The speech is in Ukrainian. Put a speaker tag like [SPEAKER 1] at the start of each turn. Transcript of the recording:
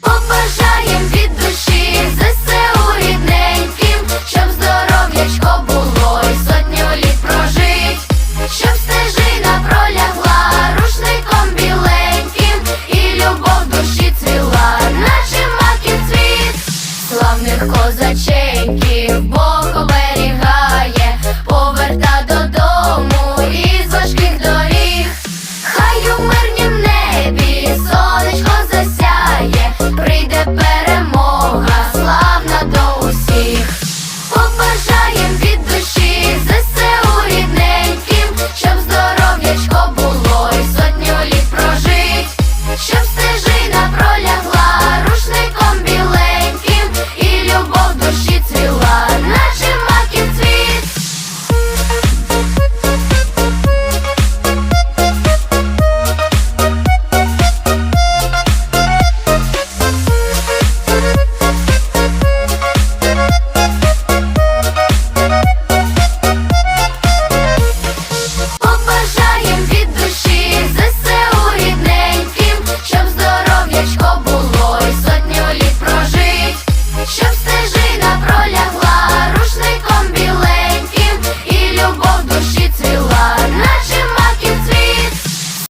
[SPEAKER 1] Побажаєм від душі за все у рідненьким, щоб здоров'ячко було і сотню літ прожить, щоб стежина пролягла рушником біленьким, і любов душі цвіла, наче маків цвіт, славних козаченьків. роля.